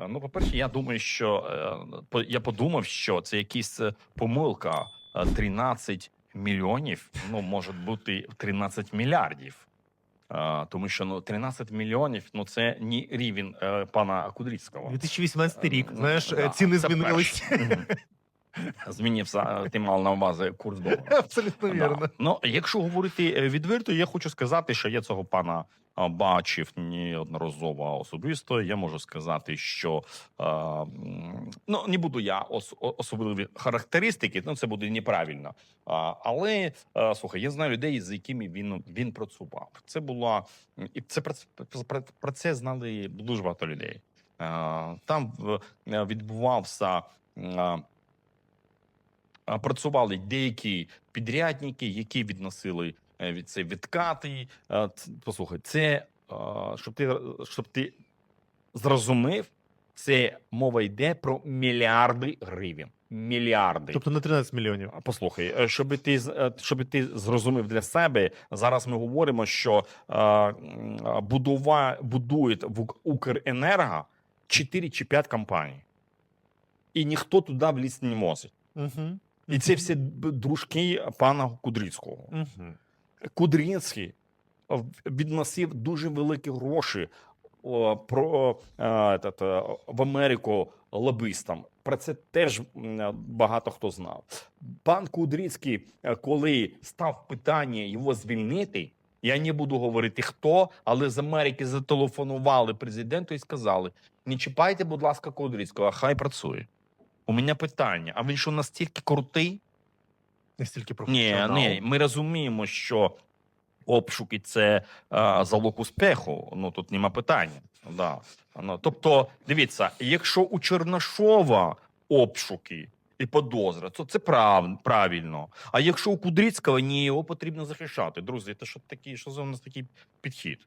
Е, Ну, по-перше, я думаю, що е, я подумав, що це якась е, помилка. Е, 13 мільйонів, ну, може бути 13 мільярдів. Тому що ну 13 мільйонів ну це не рівень пана Кудрицького. 2018 рік. Ну, Знаєш, ціни змінились. Змінився, е, ти мав на увазі курс долара. Абсолютно Да. Ну, якщо говорити е, відверто, я хочу сказати, що я цього пана а, бачив неодноразово особисто. Я можу сказати, що е, ну не буду я ос- особливі характеристики, ну це буде неправильно. А, але е, слухай, я знаю людей, з якими він він працював. Це була і це про, про, про це знали дуже багато людей. Е, Там е, відбувався. е, працювали деякі підрядники, які відносили е, від це відкати. Послухай, це щоб ти щоб ти зрозумів, це мова йде про мільярди гривень. Мільярди. Тобто на 13 мільйонів. Послухай, е, щоб ти е, щоб ти зрозумів для себе, зараз ми говоримо, що е, будува будують в Ук- Укренерго 4 чи 5 компаній, і ніхто туди влізти не може. Угу. І це всі дружки пана Кудрицького. Угу. Кудрицький відносив дуже великі гроші о, про е, е, в Америку лобистам. Про це теж багато хто знав. Пан Кудрицький, е, коли став питання його звільнити, я не буду говорити хто, але з Америки зателефонували президенту і сказали: не чіпайте, будь ласка, Кудрицького, а хай працює. У мене питання: а він що настільки крутий? Настільки Ні, професіонал. ні, ми розуміємо, що обшуки це е, залог успіху. Ну тут нема питання. Да. Ну, тобто, дивіться, якщо у Чернашова обшуки і подозра, то це прав, правильно. А якщо у Кудрицького ні, його потрібно захищати. Друзі, це що такі, що за у нас такий підхід?